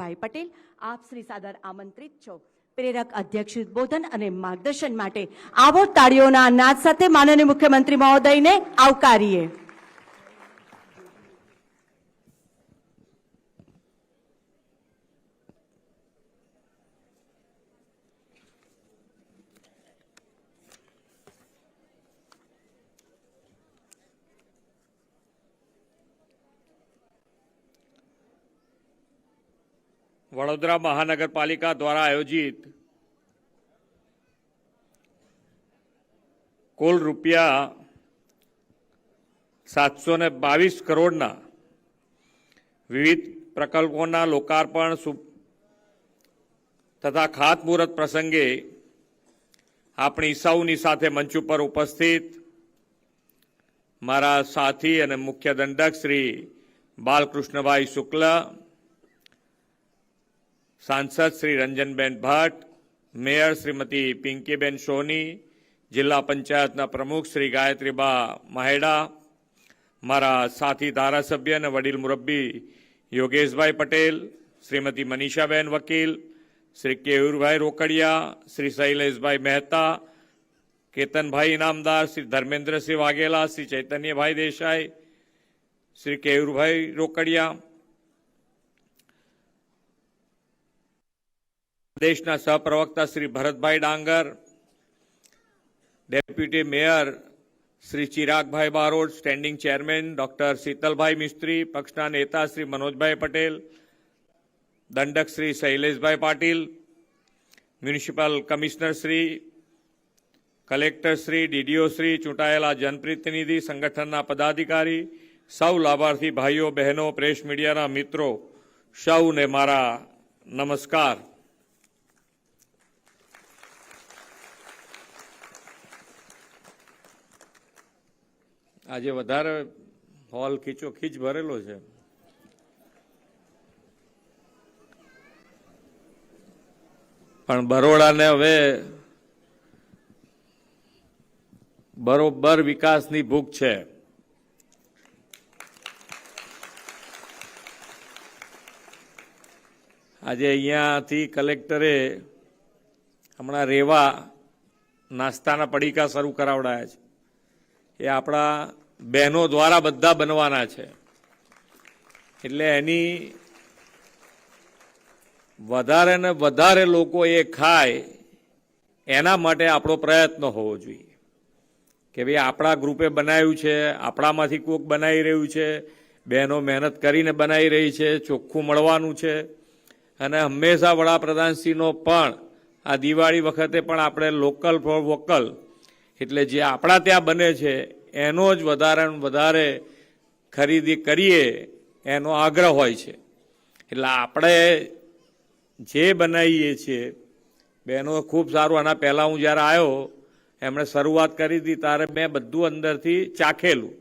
ભાઈ પટેલ, આપ શ્રી સાદર આમંત્રિત છો. પ્રેરક અધ્યક્ષ ઉદબોધન અને માર્ગદર્શન માટે આવો તાળીઓના નાદ સાથે માનનીય મુખ્યમંત્રી મહોદયને આવકારીએ. વડોદરા મહાનગરપાલિકા દ્વારા આયોજિત કુલ રૂપિયા સાતસો ને બાવીસ કરોડના વિવિધ પ્રકલ્પોના લોકાર્પણ તથા ખાતમુહૂર્ત પ્રસંગે આપણી સૌની સાથે મંચ ઉપર ઉપસ્થિત મારા સાથી અને મુખ્ય દંડક શ્રી બાલકૃષ્ણભાઈ શુક્લ સાંસદ શ્રી રંજનબેન ભટ્ટ, મેયર શ્રીમતી પિંકીબેન સોની, જિલ્લા પંચાયતના પ્રમુખ શ્રી ગાયત્રીબા મહેડા, મારા સાથી ધારાસભ્ય અને વડીલ મુરબ્બી યોગેશભાઈ પટેલ, શ્રીમતી મનીષાબેન વકીલ, શ્રી કેયુરભાઈ રોકડિયા, શ્રી શૈલેષભાઈ મહેતા, કેતનભાઈ ઇનામદાર, શ્રી ધર્મેન્દ્રસિંહ વાઘેલા, શ્રી ચૈતન્યભાઈ દેસાઈ, શ્રી કેયુરભાઈ રોકડિયા દેશના સહપ્રવક્તા Shri Bharatbhai Dangar, deputy mayor Shri Chiragbhai Barot, standing chairman doctor Shitalbhai Mistry, પક્ષના નેતા શ્રી મનોજભાઈ પટેલ, દંડક Shri Shaileshbhai Patil, municipal commissioner Shri, collector Shri, DDO Shri, ચૂંટાયેલા જનપ્રતિનિધિ, સંગઠનના પદાધિકારી, સૌ લાભાર્થી ભાઈઓ, બહેનો, પ્રેસ મીડિયાના મિત્રો, સૌને મારા નમસ્કાર. આજે વધારે હોલ ખીચો ખીચ ભરેલો છે. પણ બરોડાને હવે બરોબર વિકાસની ભૂખ છે. આજે અહીંયાથી કલેક્ટરે હમણાં રેવા નાસ્તાના પડીકા શરૂ કરાવડાયા છે. એ આપણા બહેનો દ્વારા બધા બનવાના છે. એટલે એની વધારે ને વધારે લોકો એ ખાય, એના માટે આપણો પ્રયત્ન હોવો જોઈએ. કે ભાઈ આપણા ગ્રુપે બનાવ્યું છે, આપણામાંથી કોક બનાવી રહ્યું છે, બહેનો મહેનત કરીને બનાવી રહી છે, ચોખ્ખું મળવાનું છે. અને હંમેશા વડાપ્રધાનશ્રીનો પણ આ દિવાળી વખતે પણ આપણે લોકલ ફોર વોકલ એટલે જે આપણા ત્યાં બને છે, એનો જ વધારે વધારે ખરીદી કરીએ, એનો આગ્રહ હોય છે. એટલે આપણે જે બનાવીએ છીએ બહેનો ખૂબ સારું, આના પહેલાં હું જ્યારે આવ્યો એમણે શરૂઆત કરી હતી, ત્યારે મેં બધું અંદરથી ચાખેલું.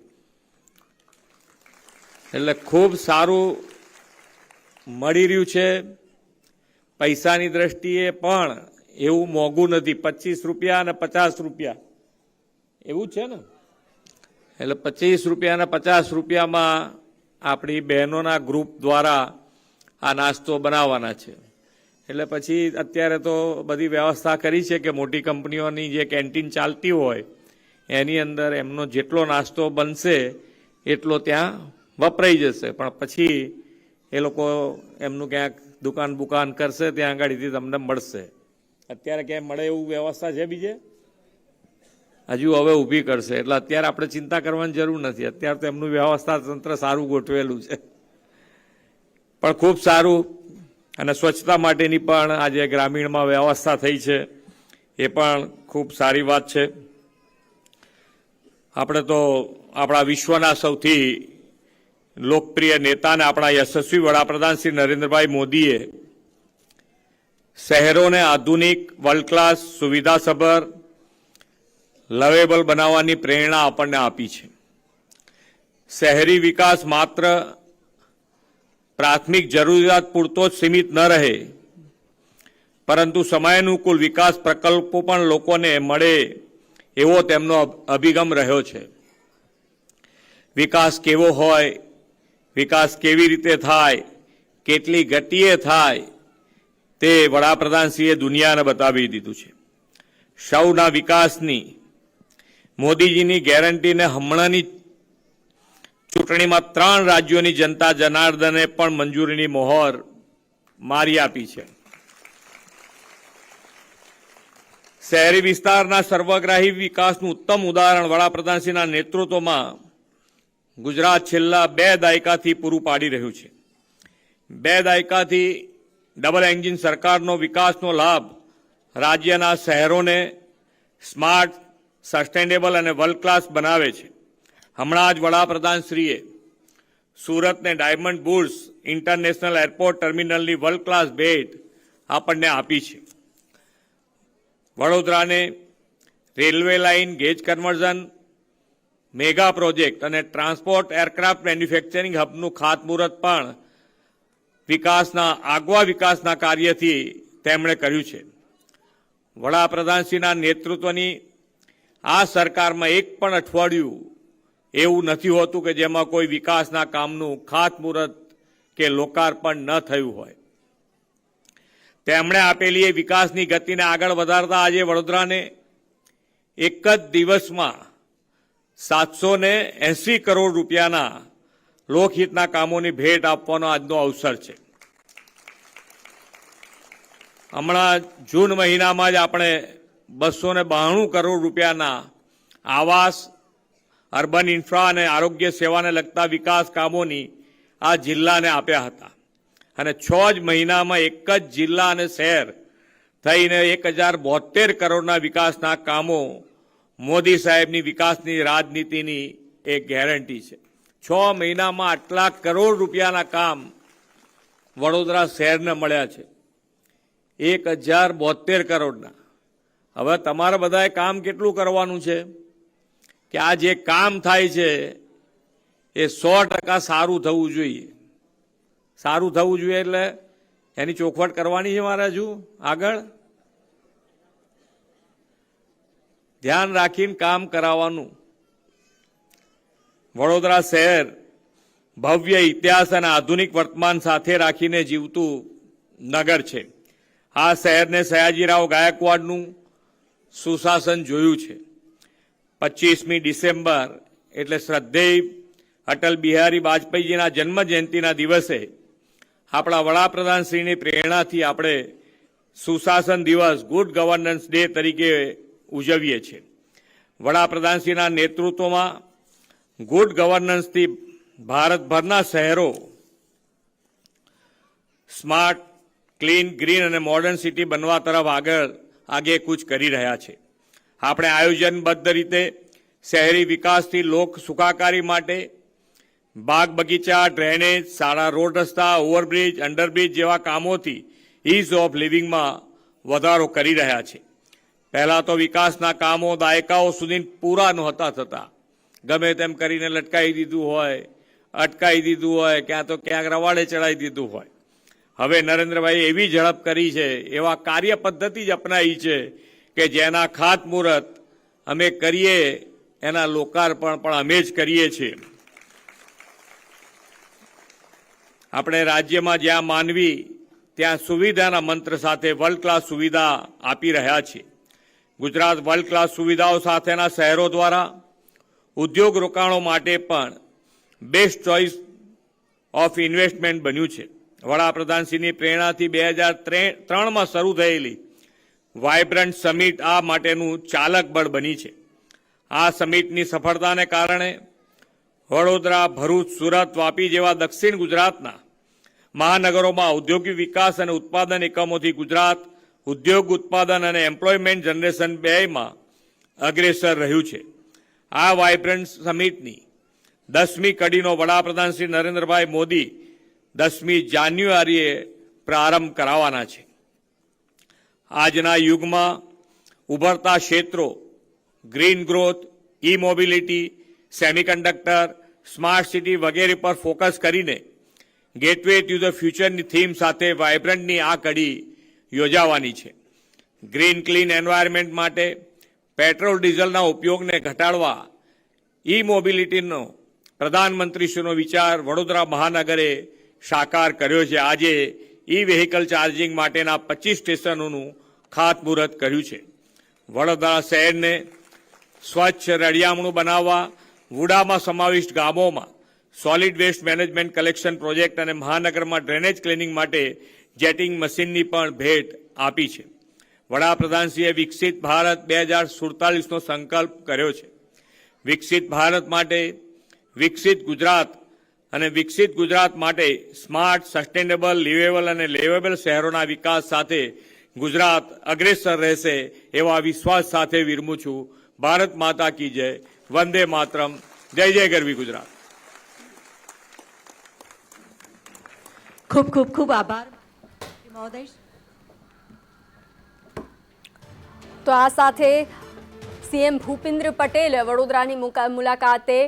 એટલે ખૂબ સારું મળી રહ્યું છે. પૈસાની દ્રષ્ટિએ પણ એવું મોંઘું નથી. પચીસ રૂપિયા અને પચાસ રૂપિયા. એવું છે ને? એટલે પચીસ રૂપિયાના પચાસ રૂપિયામાં આપણી બહેનોના ગ્રુપ દ્વારા આ નાસ્તો બનાવવાના છે. એટલે પછી અત્યારે તો બધી વ્યવસ્થા કરી છે કે મોટી કંપનીઓની જે કેન્ટીન ચાલતી હોય, એની અંદર એમનો જેટલો નાસ્તો બનશે, એટલો ત્યાં વપરાઈ જશે. પણ પછી એ લોકો એમનું ક્યાંક દુકાન બુકાન કરશે, ત્યાં આગળથી તમને મળશે. અત્યારે ક્યાંય મળે એવું વ્યવસ્થા છે બીજે? હજુ હવે ઊભી કરશે. એટલે અત્યારે આપણે ચિંતા કરવાની જરૂર નથી. અત્યારે તો એમનું વ્યવસ્થા તંત્ર સારું ગોઠવેલું છે. પણ ખૂબ સારું અને સ્વચ્છતા માટેની પણ આજે ગ્રામીણમાં વ્યવસ્થા થઈ છે. એ પણ ખૂબ સારી વાત છે. આપણે તો આપણા વિશ્વના સૌથી લોકપ્રિય નેતા અને આપણા યશસ્વી વડાપ્રધાન શ્રી નરેન્દ્રભાઈ મોદીએ શહેરોને આધુનિક વર્લ્ડ ક્લાસ સુવિધાસભર લવેબલ બનાવવાની પ્રેરણા આપણને આપી છે. શહેરી વિકાસ માત્ર પ્રાથમિક જરૂરિયાત પૂરતો જ સીમિત ન રહે, પરંતુ સમયાનુકૂળ વિકાસ પ્રકલ્પો પણ લોકોને મળે એવો તેમનો અભિગમ રહ્યો છે. વિકાસ કેવો હોય, વિકાસ કેવી રીતે થાય, કેટલી ગતિએ થાય, તે વડાપ્રધાનશ્રીએ દુનિયાને બતાવી દીધું છે. સૌના વિકાસની મોદીજીની ગેરંટીને હમણાંની ચૂંટણીમાં ત્રણ રાજ્યોની જનતા જનાર્દને પણ મંજૂરીની મોહર મારી આપી છે. શહેરી વિસ્તારના સર્વગ્રાહી વિકાસનું ઉત્તમ ઉદાહરણ વડાપ્રધાનશ્રીના નેતૃત્વમાં ગુજરાત છેલ્લા બે દાયકાથી પૂરું પાડી રહ્યું છે. બે દાયકાથી ડબલ એન્જિન સરકારનો વિકાસનો લાભ રાજ્યના શહેરોને સ્માર્ટ સસ્ટેનેબલ અને વર્લ્ડ ક્લાસ બનાવે છે. હમણાં જ વડાપ્રધાનશ્રીએ સુરતને ડાયમંડ બુર્સ ઇન્ટરનેશનલ એરપોર્ટ ટર્મિનલની વર્લ્ડ ક્લાસ ભેટ આપણને આપી છે. વડોદરાને railway line gauge conversion mega project અને ટ્રાન્સપોર્ટ એરક્રાફ્ટ મેન્યુફેક્ચરિંગ હબનું ખાતમુહૂર્ત પણ વિકાસના, આગવા વિકાસના કાર્યથી તેમણે કર્યું છે. વડાપ્રધાનશ્રીના નેતૃત્વની આ સરકારમાં એક પણ અઠવાડિયું એવું નથી હોતું કે જેમાં કોઈ વિકાસના કામનું ખાતમુહૂર્ત કે લોકાર્પણ ન થયું હોય. તેમણે આપેલી એ વિકાસની ગતિને આગળ વધારતા આજે વડોદરાને એક જ દિવસમાં સાતસો એસી કરોડ રૂપિયાના લોકહિતના કામોની ભેટ આપવાનો આજનો અવસર છે. હમણાં જૂન મહિનામાં જ આપણે બસો ને બાણું કરોડ રૂપિયાના આવાસ, અર્બન ઇન્ફ્રા અને આરોગ્ય સેવાને લગતા વિકાસ કામોની આ જિલ્લાને આપ્યા હતા. અને છ જ મહિનામાં એક જ જિલ્લા અને શહેર થઈને એક હજાર બોતેર કરોડના વિકાસના કામો મોદી સાહેબની વિકાસની રાજનીતિની એક ગેરંટી છે. છ મહિનામાં આટલા કરોડ રૂપિયાના કામ વડોદરા શહેરને મળ્યા છે. એક હજાર બોતેર કરોડના. હવે તમારે બધાએ કામ કેટલું કરવાનું છે? કે આ જે કામ થાય છે, એ સો ટકા સારું થવું જોઈએ. સારું થવું જોઈએ એટલે એની ચોખવટ કરવાની છે મારે હજુ? આગળ? ધ્યાન રાખીને કામ કરાવવાનું. વડોદરા શહેર ભવ્ય ઇતિહાસ અને આધુનિક વર્તમાન સાથે રાખીને જીવતું નગર છે. આ શહેરને સયાજીરાવ ગાયકવાડનું સુશાસન જોયું છે. પચીસમી ડિસેમ્બર એટલે શ્રદ્ધેય અટલ બિહારી વાજપેયીજીના જન્મજયંતિના દિવસે આપણા વડાપ્રધાનશ્રીની પ્રેરણાથી આપણે સુશાસન દિવસ ગુડ ગવર્નન્સ ડે તરીકે ઉજવીએ છીએ. વડાપ્રધાનશ્રીના નેતૃત્વમાં ગુડ ગવર્નન્સથી ભારતભરના શહેરો સ્માર્ટ, ક્લીન, ગ્રીન અને મોડર્ન સિટી બનવા તરફ આગળ આગેકૂચ કરી રહ્યા છે. આપણે આયોજનબદ્ધ રીતે શહેરી વિકાસથી લોક સુખાકારી માટે બાગ બગીચા, ડ્રેનેજ, સારા રોડ રસ્તા, ઓવરબ્રિજ, અંડરબ્રિજ જેવા કામોથી ઇઝ ઓફ લિવિંગમાં વધારો કરી રહ્યા છે. પહેલા તો વિકાસના કામો દાયકાઓ સુધી પૂરા નહોતા થતા. ગમે તેમ કરીને લટકાવી દીધું હોય અટકાવી દીધું હોય, ક્યાં તો ક્યાંક રવાડે ચડાવી દીધું હોય. હવે નરેન્દ્રભાઈ એવી ઝડપ કરી છે, એવા કાર્ય પદ્ધતિ જ અપનાવી છે કે જેના ખાતમુહૂર્ત અમે કરીએ, એના લોકાર્પણ પણ અમે જ કરીએ છીએ. આપણે રાજ્યમાં જ્યાં માનવી, ત્યાં સુવિધાના મંત્ર સાથે વર્લ્ડ ક્લાસ સુવિધા આપી રહ્યા છીએ. ગુજરાત વર્લ્ડ ક્લાસ સુવિધાઓ સાથેના શહેરો દ્વારા, ઉદ્યોગ રોકાણો માટે પણ બેસ્ટ ચોઇસ ઓફ ઇન્વેસ્ટમેન્ટ બન્યું છે. વડાપ્રધાનશ્રીની પ્રેરણાથી બે હજાર ત્રણમાં શરૂ થયેલી વાયબ્રન્ટ સમિટ આ માટેનું ચાલક બળ બની છે. આ સમિટની સફળતાને કારણે વડોદરા, ભરૂચ, સુરત, વાપી જેવા દક્ષિણ ગુજરાતના મહાનગરોમાં ઔદ્યોગિક વિકાસ અને ઉત્પાદન એકમોથી ગુજરાત ઉદ્યોગ ઉત્પાદન અને એમ્પ્લોયમેન્ટ જનરેશન બેમાં અગ્રેસર રહ્યું છે. આ વાયબ્રન્ટ સમિટની દસમી કડીનો વડાપ્રધાન શ્રી નરેન્દ્રભાઈ મોદી દસમી જાન્યુઆરીએ પ્રારંભ કરાવવાના છે. આજના યુગમાં ઉભરતા ક્ષેત્રો, green growth E mobility semiconductor, smart city વગેરે પર ફોકસ કરીને ગેટવે ટુ ધ ફ્યુચરની થીમ સાથે વાયબ્રન્ટની આ કડી યોજાવાની છે. ગ્રીન ક્લીન એન્વાયરમેન્ટ માટે પેટ્રોલ ડીઝલના ઉપયોગને ઘટાડવા ઈ મોબિલિટીનો પ્રધાનમંત્રીશ્રીનો વિચાર વડોદરા મહાનગરે સાકાર કર્યો છે. આજે ઈ વેહિકલ ચાર્જિંગ માટેના પચીસ સ્ટેશનોનું ખાતમુહૂર્ત કર્યું છે. વડોદરા શહેરને સ્વચ્છ રળિયામણું બનાવવા વુડામાં સમાવિષ્ટ ગામોમાં solid waste management collection project અને મહાનગરમાં ડ્રેનેજ ક્લિનિંગ માટે જેટિંગ મશીનની પણ ભેટ આપી છે. વડાપ્રધાનશ્રીએ વિકસિત ભારત બે હજાર સુડતાલીસનો સંકલ્પ કર્યો છે. વિકસિત ભારત માટે વિકસિત ગુજરાત અને વિકસિત ગુજરાત માટે સ્માર્ટ સસ્ટેનેબલ લિવેબલ અને લેવેબલ શહેરોના વિકાસ સાથે ગુજરાત અગ્રેસર રહેશે એવા વિશ્વાસ સાથે વિરમું છું. ભારત માતા કી જય. વંદે માતરમ. જય જય ગરવી ગુજરાત. ખૂબ ખૂબ ખૂબ આભાર. મહોદય. તો આ સાથે સીએમ ભૂપેન્દ્ર પટેલ વડોદરાની મુલાકાતે